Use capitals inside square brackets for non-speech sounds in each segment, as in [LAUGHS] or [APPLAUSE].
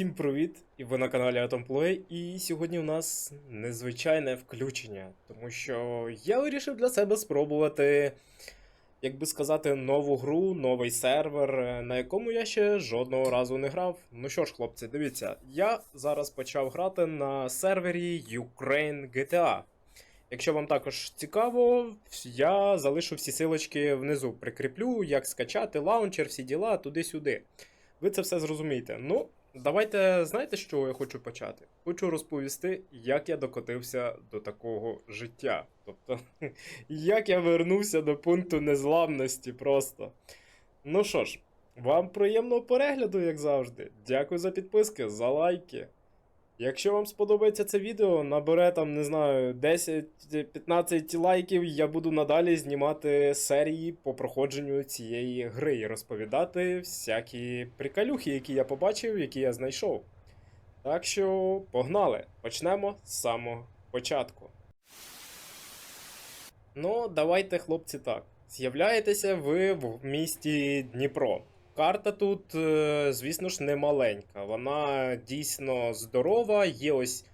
Всім привіт! І ви на каналі Atomplay. І сьогодні у нас незвичайне включення, тому що я вирішив для себе спробувати, як би сказати, нову гру, новий сервер, е, на якому я ще жодного разу не грав. Ну що ж, хлопці, дивіться, я зараз почав грати на сервері Ukraine GTA. Якщо вам також цікаво, я залишу всі силочки внизу, прикріплю, як скачати лаунчер, всі діла, туди-сюди. Ви це все зрозумієте. Ну, давайте знаєте, з чого я хочу почати? Хочу розповісти, як я докотився до такого життя. Тобто, [LAUGHS] як я вернувся до пункту незламності просто. Ну що ж, вам приємного перегляду, як завжди. Дякую за підписки, за лайки. Якщо вам сподобається це відео, набере там, не знаю, 10-15 лайків, я буду надалі знімати серії по проходженню цієї гри і розповідати всякі приколюхи, які я побачив, які я знайшов. Так що, погнали! Почнемо з самого початку. Ну, давайте, хлопці, так. З'являєтеся ви в місті Дніпро. Карта тут, е, звісно ж, не маленька. Вона дійсно здорова. Є ось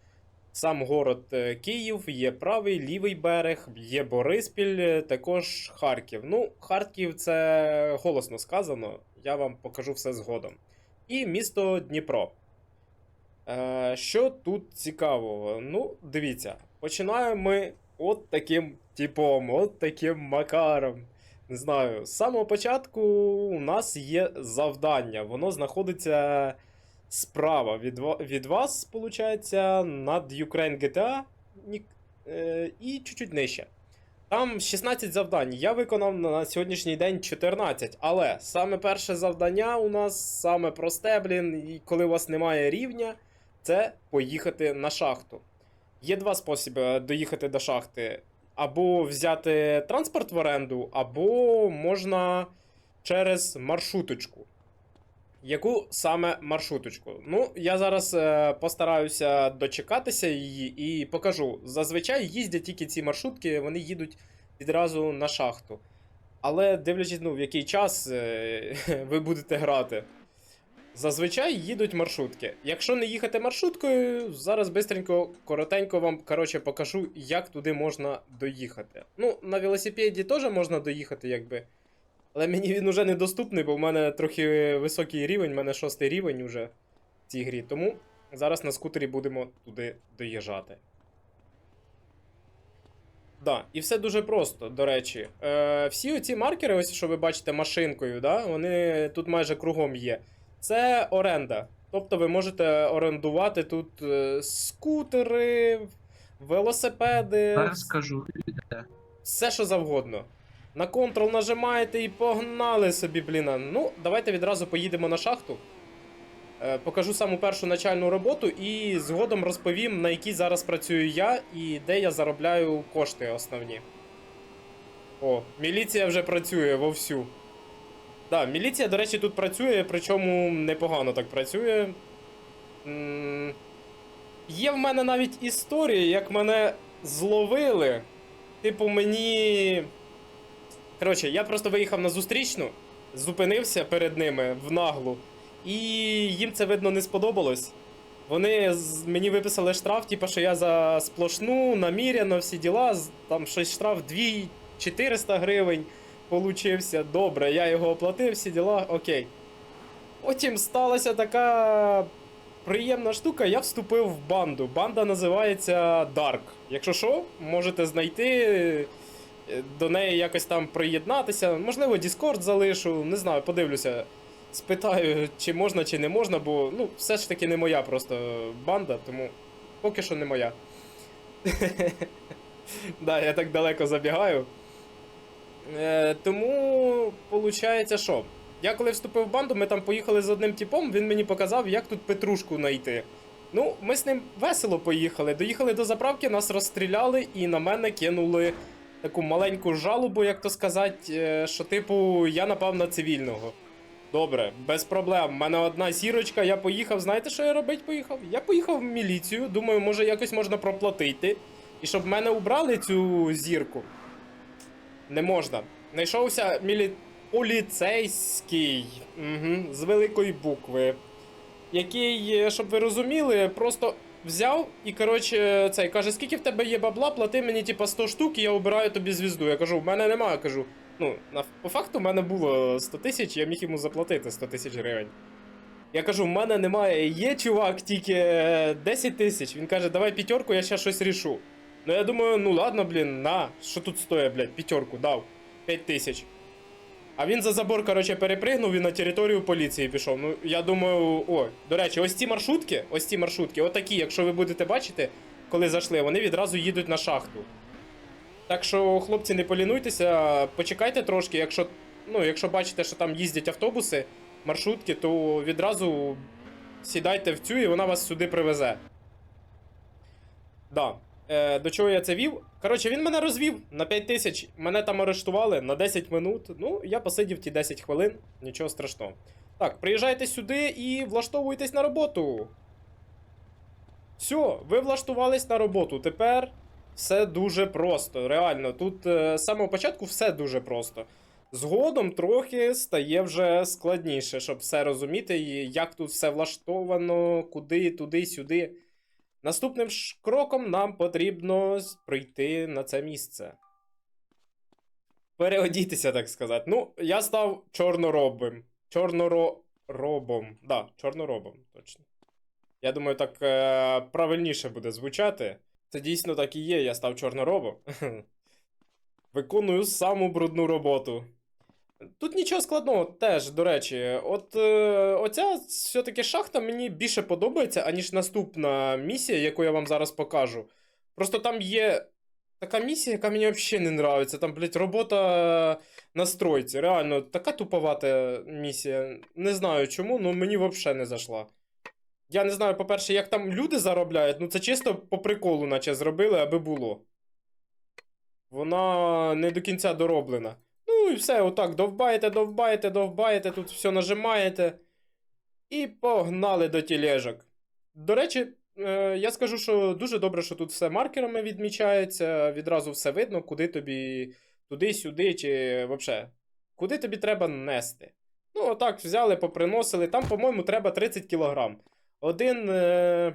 сам город е, Київ, є правий, лівий берег, є Бориспіль, е, також Харків. Ну, Харків це голосно сказано, я вам покажу все згодом. І місто Дніпро. Що тут цікавого? Ну, дивіться, починаємо ми от таким типом, от таким макаром. Не знаю, з самого початку у нас є завдання. Воно знаходиться справа від, від вас, виходить, над Ukraine GTA е, і чуть-чуть нижче. Там 16 завдань. Я виконав на сьогоднішній день 14. Але саме перше завдання у нас саме просте, блін, і коли у вас немає рівня, це поїхати на шахту. Є два способи доїхати до шахти або взяти транспорт в оренду, або можна через маршруточку. Яку саме маршруточку? Ну, я зараз е, постараюся дочекатися її і покажу. Зазвичай їздять тільки ці маршрутки, вони їдуть відразу на шахту. Але дивлячись, ну, в який час е, [LAUGHS] ви будете грати. Зазвичай їдуть маршрутки. Якщо не їхати маршруткою, зараз бистренько, коротенько вам коротше, покажу, як туди можна доїхати. Ну, на велосипеді теж можна доїхати, якби. Але мені він уже недоступний, бо в мене трохи високий рівень, в мене шостий рівень уже в цій грі. Тому зараз на скутері будемо туди доїжджати. Да, і все дуже просто, до речі. Е, всі оці маркери, ось що ви бачите машинкою, да, вони тут майже кругом є. Це оренда. Тобто ви можете орендувати тут е, скутери, велосипеди, Зараз скажу. все що завгодно. На Ctrl нажимаєте і погнали собі, бліна. Ну, давайте відразу поїдемо на шахту. Е, покажу саму першу начальну роботу і згодом розповім, на якій зараз працюю я і де я заробляю кошти основні. О, міліція вже працює вовсю. Так, міліція, до речі, тут працює, причому непогано так працює. Є в мене навіть історія, як мене зловили. Типу, мені. Коротше, я просто виїхав на зустрічну, зупинився перед ними в наглу, і їм це видно не сподобалось. Вони мені виписали штраф, типу, що я за сплошну, наміряно, всі діла, там щось штраф 2-400 гривень получився. Добре, я його оплатив, всі діла, окей. Потім сталася така приємна штука, я вступив в банду. Банда називається Dark. Якщо що, можете знайти, е, до неї якось там приєднатися. Можливо, Discord залишу, не знаю, подивлюся. Спитаю, чи можна, чи не можна, бо ну, все ж таки не моя просто банда, тому поки що не моя. [LAUGHS] Да, я так далеко забігаю. Е, тому, виходить, що? Я коли вступив в банду, ми там поїхали з одним типом, він мені показав, як тут Петрушку знайти. Ну, ми з ним весело поїхали. Доїхали до заправки, нас розстріляли і на мене кинули таку маленьку жалобу, як то сказати, е, що, типу, я напав на цивільного. Добре, без проблем. У мене одна зірочка, я поїхав. Знаєте, що я робити поїхав? Я поїхав в міліцію, думаю, може якось можна проплатити. І щоб мене убрали цю зірку. Не можна. Знайшовся мілі... поліцейський. Угу, з великої букви. який, е, щоб ви розуміли, просто взяв і, коротше, цей каже, скільки в тебе є бабла, плати мені, типа, 100 штук, і я обираю тобі звізду. Я кажу, в мене немає. Кажу, ну, по факту в мене було 100 тисяч, я міг йому заплатити 100 тисяч гривень. Я кажу, в мене немає. Є чувак, тільки е, 10 тисяч. Він каже, давай п'ятерку, я ще щось рішу. Ну я думаю, ну ладно, блін, на, що тут стоїть, блядь, п'ятерку дав. 5 тисяч. А він за забор, короче, перепригнув і на територію поліції пішов. Ну, я думаю, о, до речі, ось ці маршрутки, ось ці маршрутки, отакі, якщо ви будете бачити, коли зайшли, вони відразу їдуть на шахту. Так що, хлопці, не полінуйтеся, почекайте трошки, якщо, ну, якщо бачите, що там їздять автобуси, маршрутки, то відразу сідайте в цю і вона вас сюди привезе. Да. Е, до чого я це вів? Коротше, він мене розвів на 5 тисяч. Мене там арештували на 10 минут. Ну, я посидів ті 10 хвилин, нічого страшного. Так, приїжджайте сюди і влаштовуйтесь на роботу. Все, ви влаштувались на роботу. Тепер все дуже просто. Реально, тут е, з самого початку все дуже просто. Згодом трохи стає вже складніше, щоб все розуміти, як тут все влаштовано, куди, туди, сюди. Наступним ж кроком нам потрібно прийти на це місце. Переодітися, так сказати. Ну, я став чорноробим. Чорноробом. Да, чорноробом, точно. Я думаю, так е, правильніше буде звучати. Це дійсно так і є, я став чорноробом. [LAUGHS] Виконую саму брудну роботу. Тут нічого складного теж, до речі. От е, оця все-таки шахта мені більше подобається, аніж наступна місія, яку я вам зараз покажу. Просто там є така місія, яка мені взагалі не нравиться. Там, блядь, робота на стройці. Реально, така туповата місія. Не знаю чому, але мені взагалі не зайшла. Я не знаю, по-перше, як там люди заробляють, ну це чисто по приколу, наче зробили, аби було. Вона не до кінця дороблена. Ну і все, отак, довбаєте, довбаєте, довбаєте, тут все нажимаєте. І погнали до тілежок. До речі, е, я скажу, що дуже добре, що тут все маркерами відмічається, відразу все видно, куди тобі туди-сюди, чи взагалі, куди тобі треба нести. Ну, отак взяли, поприносили. Там, по-моєму, треба 30 кілограм. Один. Е...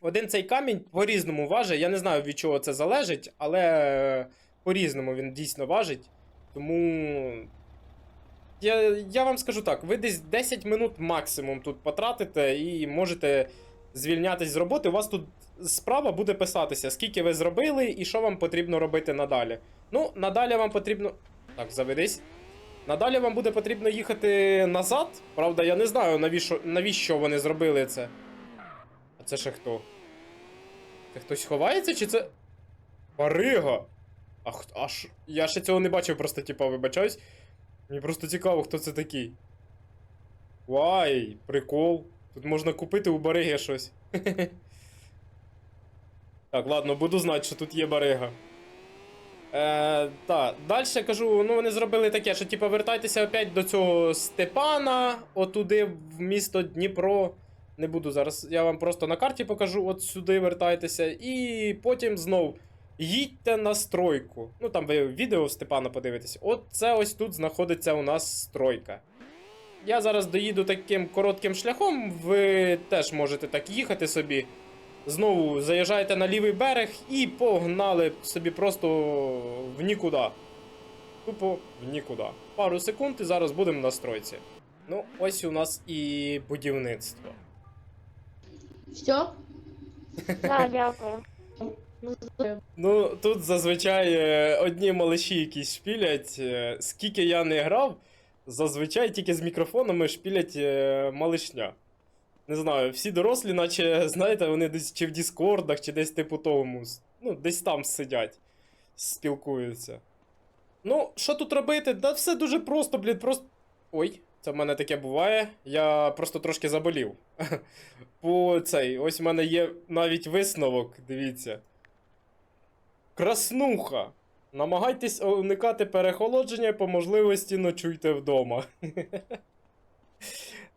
Один цей камінь по-різному важить. Я не знаю, від чого це залежить, але е, по-різному він дійсно важить. Тому. Я, я вам скажу так: ви десь 10 минут максимум тут потратите і можете звільнятись з роботи. У вас тут справа буде писатися, скільки ви зробили і що вам потрібно робити надалі. Ну, надалі вам потрібно. Так, заведись. Надалі вам буде потрібно їхати назад. Правда, я не знаю, навіщо, навіщо вони зробили це. А це ще хто? Це хтось ховається, чи це. Барига! А, х- а ш... Я ще цього не бачив, просто типа, вибачаюсь. Мені просто цікаво, хто це такий. Вай, прикол. Тут можна купити у бариги щось. [LAUGHS] Так, ладно, буду знати, що тут є барига. Е, так, далі кажу, ну вони зробили таке, що типу, вертайтеся опять до цього Степана, отуди в місто Дніпро. Не буду зараз, я вам просто на карті покажу, от сюди вертайтеся, і потім знов їдьте на стройку. Ну там ви відео Степана подивитесь. От це ось тут знаходиться у нас стройка. Я зараз доїду таким коротким шляхом, ви теж можете так їхати собі. Знову заїжджаєте на лівий берег і погнали собі просто в нікуди. Тупо в нікуди. Пару секунд і зараз будемо на стройці. Ну, ось у нас і будівництво. Все? Так, дякую. Ну, тут зазвичай е, одні малиші якісь шпілять. Е, Скільки я не грав, зазвичай тільки з мікрофонами шпілять е, малишня. Не знаю, всі дорослі, наче, знаєте, вони десь чи в Діскордах, чи десь типу тому. Ну, десь там сидять, спілкуються. Ну, що тут робити? Да все дуже просто, блін, просто. Ой, це в мене таке буває. Я просто трошки заболів. [LAUGHS] По цей, ось в мене є навіть висновок, дивіться. Краснуха. Намагайтесь уникати перехолодження, по можливості ночуйте вдома. [LAUGHS]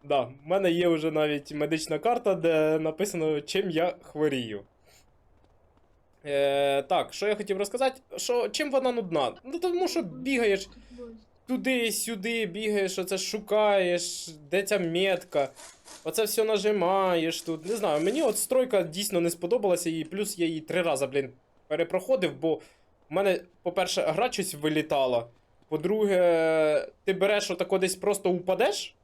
Да, в мене є вже навіть медична карта, де написано, чим я хворію. Е, так, що я хотів розказати? Що, чим вона нудна? Ну, тому що бігаєш. туди-сюди бігаєш, оце шукаєш, де ця метка. Оце все нажимаєш тут. Не знаю, мені от стройка дійсно не сподобалася, і плюс я її три рази, блін, перепроходив, бо в мене, по-перше, гра щось вилітала. По-друге, ти береш отако десь просто упадеш.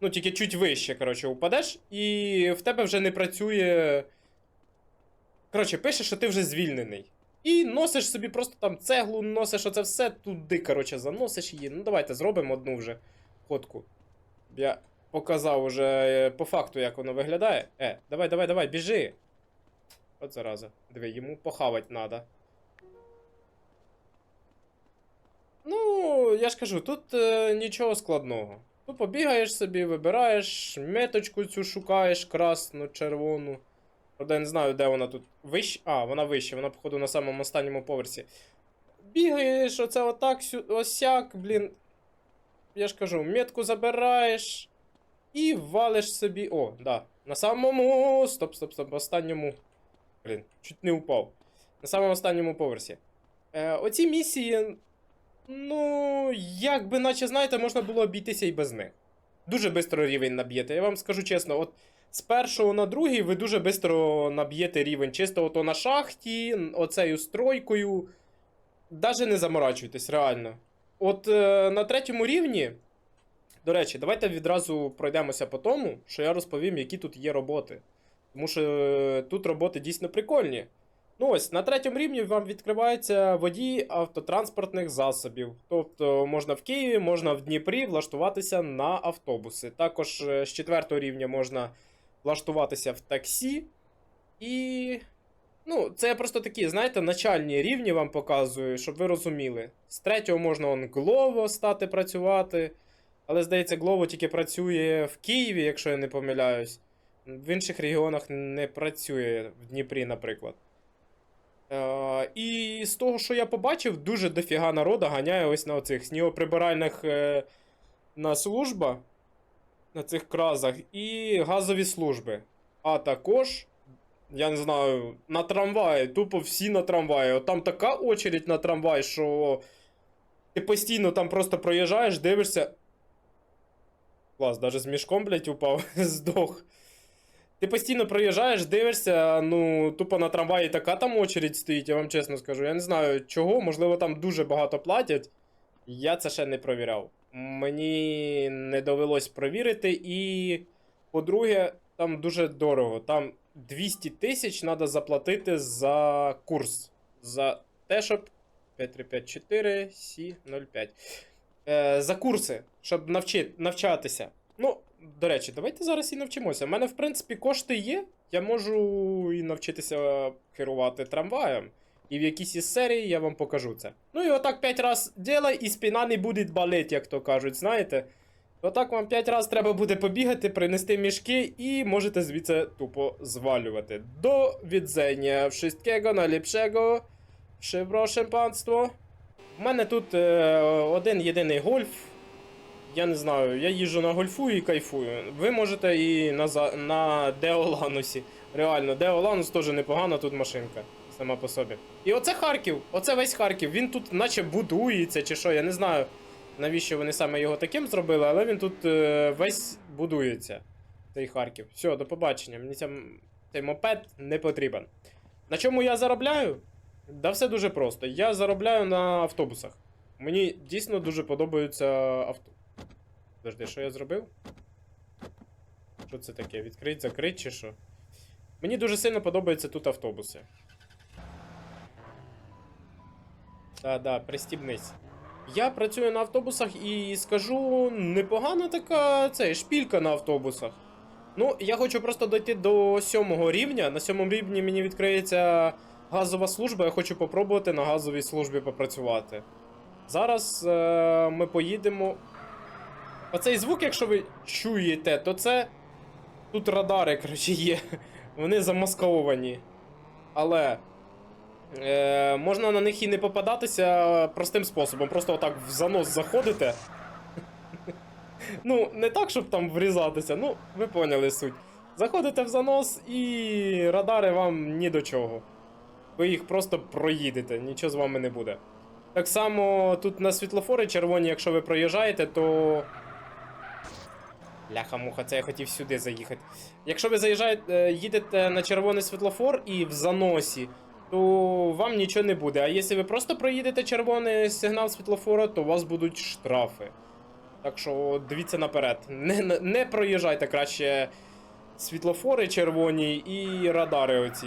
Ну, тільки чуть вище, коротше, упадеш, і в тебе вже не працює. Коротше, пише, що ти вже звільнений. І носиш собі просто там цеглу, носиш оце все туди, коротше, заносиш її. Ну, давайте зробимо одну вже ходку. Я показав уже е, по факту, як воно виглядає. Е, давай, давай, давай, біжи. От зараза. Диви, йому похавать треба. Ну, я ж кажу, тут е, нічого складного. Тут побігаєш собі, вибираєш, меточку цю шукаєш, красну, червону. Правда, я не знаю, де вона тут. Вище. А, вона вище, вона, походу, на самому останньому поверсі. Бігаєш, оце отак, сю... осяк, блін. Я ж кажу, метку забираєш і валиш собі. О, да. На самому. Стоп, стоп, стоп, останньому. Блін, чуть не упав. На самому останньому поверсі. Е, оці місії. Ну, як би, наче, знаєте, можна було обійтися і без них. Дуже швидко рівень наб'єте. Я вам скажу чесно, от з першого на другий ви дуже швидко наб'єте рівень. Чисто ото на шахті, оцею стройкою. Даже не заморачуйтесь, реально. От е, на третьому рівні. До речі, давайте відразу пройдемося по тому, що я розповім, які тут є роботи. Тому що е, тут роботи дійсно прикольні. Ну ось, на третьому рівні вам відкриваються водії автотранспортних засобів. Тобто можна в Києві, можна в Дніпрі влаштуватися на автобуси. Також е, з четвертого рівня можна влаштуватися в таксі. І. Ну, це просто такі, знаєте, начальні рівні вам показую, щоб ви розуміли. З третього можна он Глово стати працювати. Але, здається, Глово тільки працює в Києві, якщо я не помиляюсь. В інших регіонах не працює, в Дніпрі, наприклад. Е, і з того, що я побачив, дуже дофіга народу ганяє ось на оцих снігоприбиральних е, на служба, на цих кразах, і газові служби. А також, я не знаю, на трамваї, тупо всі на трамваї. От там така очередь на трамвай, що ти постійно там просто проїжджаєш, дивишся. Клас, навіть з мішком, блядь, упав, [LAUGHS] здох. Ти постійно проїжджаєш, дивишся, ну, тупо на трамваї така там очередь стоїть, я вам чесно скажу. Я не знаю чого, можливо, там дуже багато платять. Я це ще не провіряв. Мені не довелось провірити, і, по-друге, там дуже дорого. Там 200 тисяч треба заплатити за курс. За те, щоб. 5354 C05. Е, за курси, щоб навчи... навчатися. Ну, до речі, давайте зараз і навчимося. У мене, в принципі, кошти є. Я можу і навчитися керувати трамваєм. І в якійсь із серії я вам покажу це. Ну і отак 5 раз ділай, і спина не буде болеть, як то кажуть, знаєте. Отак вам 5 разів треба буде побігати, принести мішки, і можете звідси тупо звалювати. До відзення wszystkiego najlepszego. Шеврошем панство. У мене тут е, один єдиний гольф. Я не знаю, я їжджу на гольфу і кайфую. Ви можете і на, на Деоланусі. Реально, Деоланус теж непогана тут машинка сама по собі. І оце Харків, оце весь Харків. Він тут наче будується чи що, я не знаю, навіщо вони саме його таким зробили, але він тут е, весь будується. Цей Харків. Все, до побачення. Мені ця, цей мопед не потрібен. На чому я заробляю? Да все дуже просто. Я заробляю на автобусах. Мені дійсно дуже подобаються авто. Подожди, що я зробив? Що це таке? Відкрить, закрить чи що? Мені дуже сильно подобаються тут автобуси. Да-да, пристібнись. Я працюю на автобусах і скажу, непогана така це, шпілька на автобусах. Ну, я хочу просто дойти до сьомого рівня. На сьомому рівні мені відкриється газова служба, я хочу попробувати на газовій службі попрацювати. Зараз е, ми поїдемо. Оцей звук, якщо ви чуєте, то це. Тут радари, коротше, є. Вони замасковані. Але. Е, можна на них і не попадатися простим способом. Просто отак в занос заходите. Ну, не так, щоб там врізатися, ну, ви поняли суть. Заходите в занос і радари вам ні до чого. Ви їх просто проїдете, нічого з вами не буде. Так само тут на світлофори червоні, якщо ви проїжджаєте, то. Ляха-муха, це я хотів сюди заїхати. Якщо ви заїжджаєте, їдете на червоний світлофор і в заносі, то вам нічого не буде. А якщо ви просто проїдете червоний сигнал світлофора, то у вас будуть штрафи. Так що дивіться наперед. Не, не, не проїжджайте краще світлофори червоні і радари оці.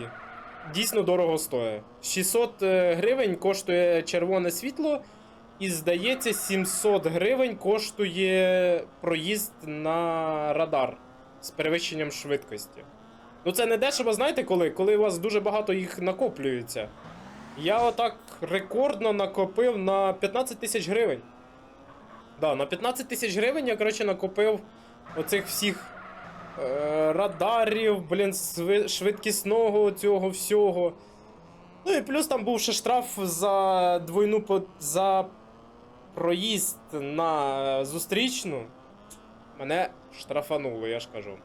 Дійсно дорого стоїть. 600 е, гривень коштує червоне світло, і здається, 700 гривень коштує проїзд на радар з перевищенням швидкості. Ну це не дешево, знаєте коли? Коли у вас дуже багато їх накоплюється. Я отак рекордно накопив на 15 тисяч гривень. Да, на 15 тисяч гривень я, коротше, накопив оцих всіх е, радарів, блін, швидкісного цього всього. Ну і плюс там був ще штраф за двойну за проїзд на зустрічну. Мене штрафануло, я ж кажу.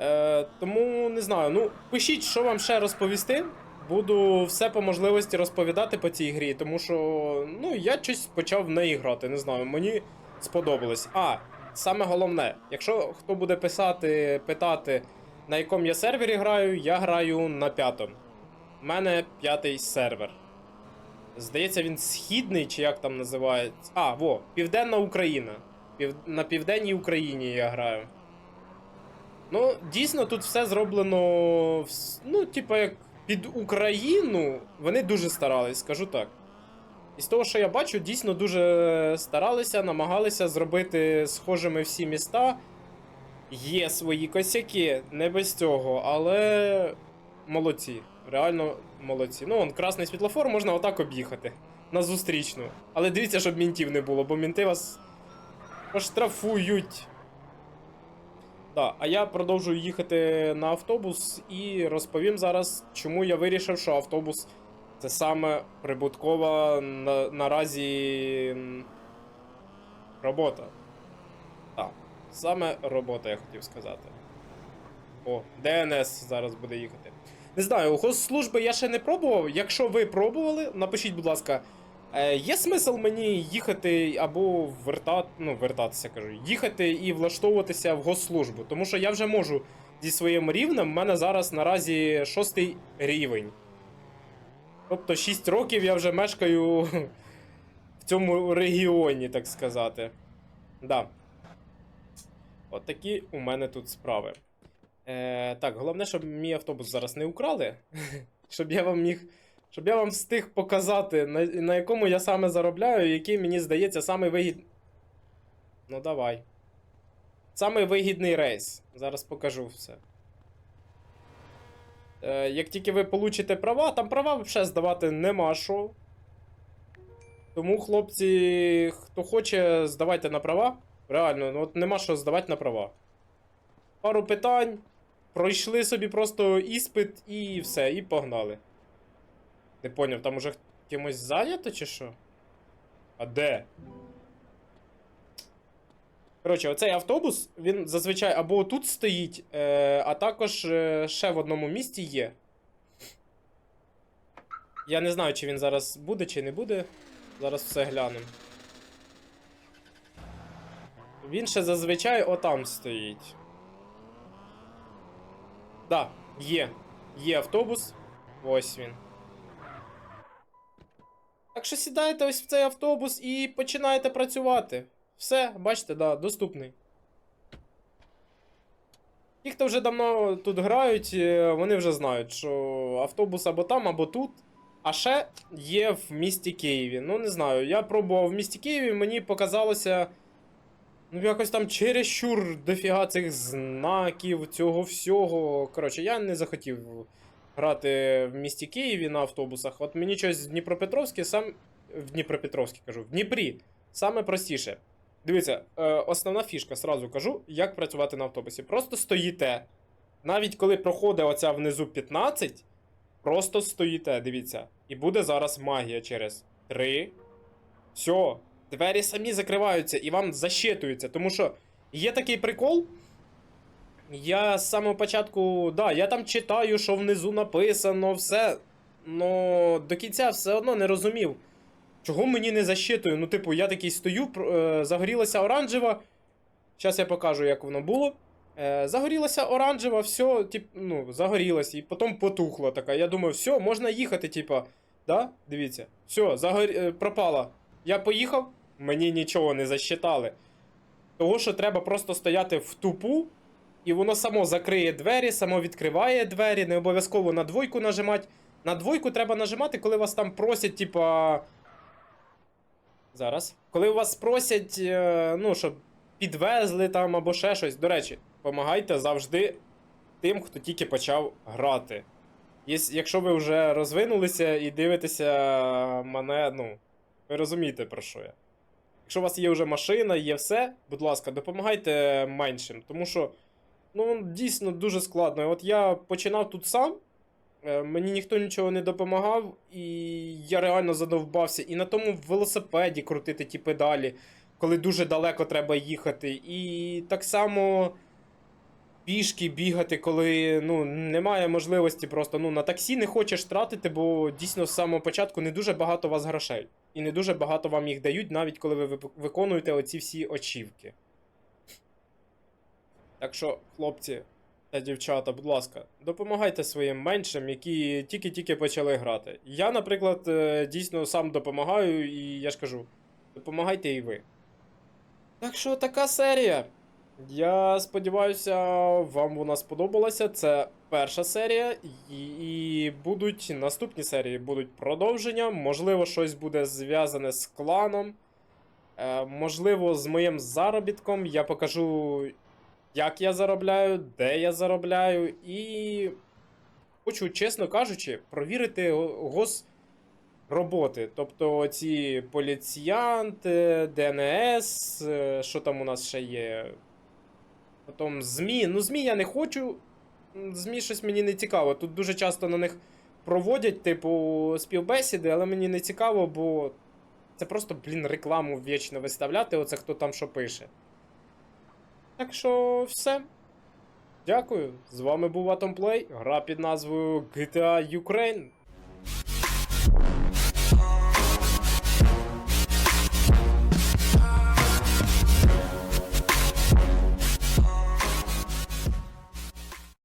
Е, тому не знаю. Ну, пишіть, що вам ще розповісти. Буду все по можливості розповідати по цій грі, тому що ну, я щось почав в неї грати. Не знаю, мені сподобалось. А, саме головне, якщо хто буде писати, питати, на якому я сервері граю, я граю на п'ятому. У мене п'ятий сервер. Здається, він східний, чи як там називається. А, во, Південна Україна. Пів... На південній Україні я граю. Ну, дійсно, тут все зроблено. Ну, типа, як під Україну вони дуже старались, скажу так. І з того, що я бачу, дійсно дуже старалися, намагалися зробити схожими всі міста. Є свої косяки, не без цього, але молодці. Реально молодці. Ну, он красний світлофор можна отак об'їхати. На зустрічну. Але дивіться, щоб мінтів не було, бо мінти вас поштрафують. Так, а я продовжую їхати на автобус і розповім зараз, чому я вирішив, що автобус це саме прибуткова на, наразі робота. Так, саме робота, я хотів сказати. О, ДНС зараз буде їхати. Не знаю, госслужби я ще не пробував. Якщо ви пробували, напишіть, будь ласка, е, є смисл мені їхати або вертати, ну, вертатися, кажу, їхати і влаштовуватися в госслужбу. Тому що я вже можу зі своїм рівнем, в мене зараз наразі шостий рівень. Тобто 6 років я вже мешкаю [LAUGHS] в цьому регіоні, так сказати. Да. От такі у мене тут справи. Е, так, головне, щоб мій автобус зараз не украли. [LAUGHS] щоб я вам міг. Щоб я вам встиг показати, на, на якому я саме заробляю, який мені здається самий вигід... Ну, давай. Самий вигідний рейс. Зараз покажу все. Е, як тільки ви получите права, там права взагалі здавати нема що. Тому, хлопці, хто хоче, здавайте на права. Реально, ну от нема що здавати на права. Пару питань. Пройшли собі просто іспит і все, і погнали. Не поняв, там уже кимось зайнято чи що? А де? Коротше, оцей автобус, він зазвичай або тут стоїть, е, а також е, ще в одному місті є. Я не знаю, чи він зараз буде, чи не буде. Зараз все глянемо. Він ще зазвичай отам стоїть. Да, є. Є автобус. Ось він. Так що сідаєте ось в цей автобус і починаєте працювати. Все, бачите, да, доступний. Ті, хто вже давно тут грають, е, вони вже знають, що автобус або там, або тут. А ще є в місті Києві. Ну, не знаю, я пробував в місті Києві, мені показалося. Ну, якось там чересчур дофіга цих знаків, цього всього. Коротше, я не захотів грати в місті Києві на автобусах. От мені щось в Дніпропетровське сам. В Дніпропетровське кажу, в Дніпрі саме простіше. Дивіться, е, основна фішка, сразу кажу, як працювати на автобусі. Просто стоїте. Навіть коли проходить оця внизу 15, просто стоїте, дивіться. І буде зараз магія через 3. Все, двері самі закриваються і вам защитуються. Тому що є такий прикол. Я з самого початку, да, я там читаю, що внизу написано, все. но до кінця все одно не розумів, чого мені не защитує. Ну, типу, я такий стою, е, загорілася оранжева. Зараз я покажу, як воно було. Е, загорілася оранжева, все, тип, ну, загорілась, і потім потухла така. Я думаю, все, можна їхати, типа. Да? Дивіться, все, загор... е, пропала. Я поїхав, мені нічого не засчитали. Того, що треба просто стояти в тупу, і воно само закриє двері, само відкриває двері, не обов'язково на двойку нажимати. На двойку треба нажимати, коли вас там просять, типа. Зараз. Коли вас просять, е, ну, щоб підвезли там або ще щось. До речі, допомагайте завжди тим, хто тільки почав грати. Якщо ви вже розвинулися і дивитеся мене, ну, ви розумієте про що я. Якщо у вас є вже машина, є все, будь ласка, допомагайте меншим, тому що ну, дійсно дуже складно. От я починав тут сам, е, мені ніхто нічого не допомагав, і я реально задовбався. І на тому велосипеді крутити ті педалі, коли дуже далеко треба їхати. І так само пішки бігати, коли ну, немає можливості просто ну, на таксі не хочеш тратити, бо дійсно з самого початку не дуже багато у вас грошей. І не дуже багато вам їх дають, навіть коли ви виконуєте оці всі очівки. Так що, хлопці та дівчата, будь ласка, допомагайте своїм меншим, які тільки-тільки почали грати. Я, наприклад, е, дійсно сам допомагаю, і я ж кажу, допомагайте і ви. Так що така серія. Я сподіваюся, вам вона сподобалася. Це перша серія, і, будуть наступні серії, будуть продовження. Можливо, щось буде зв'язане з кланом. Е, можливо, з моїм заробітком. Я покажу, як я заробляю, де я заробляю, і хочу, чесно кажучи, провірити гос роботи. Тобто ці поліціянти, ДНС, е, що там у нас ще є. Потім ЗМІ. Ну, ЗМІ я не хочу. ЗМІ щось мені не цікаво. Тут дуже часто на них проводять, типу, співбесіди, але мені не цікаво, бо це просто, блін, рекламу вічно виставляти, оце хто там що пише. Так що все. Дякую. З вами був Atomplay, гра під назвою GTA Ukraine.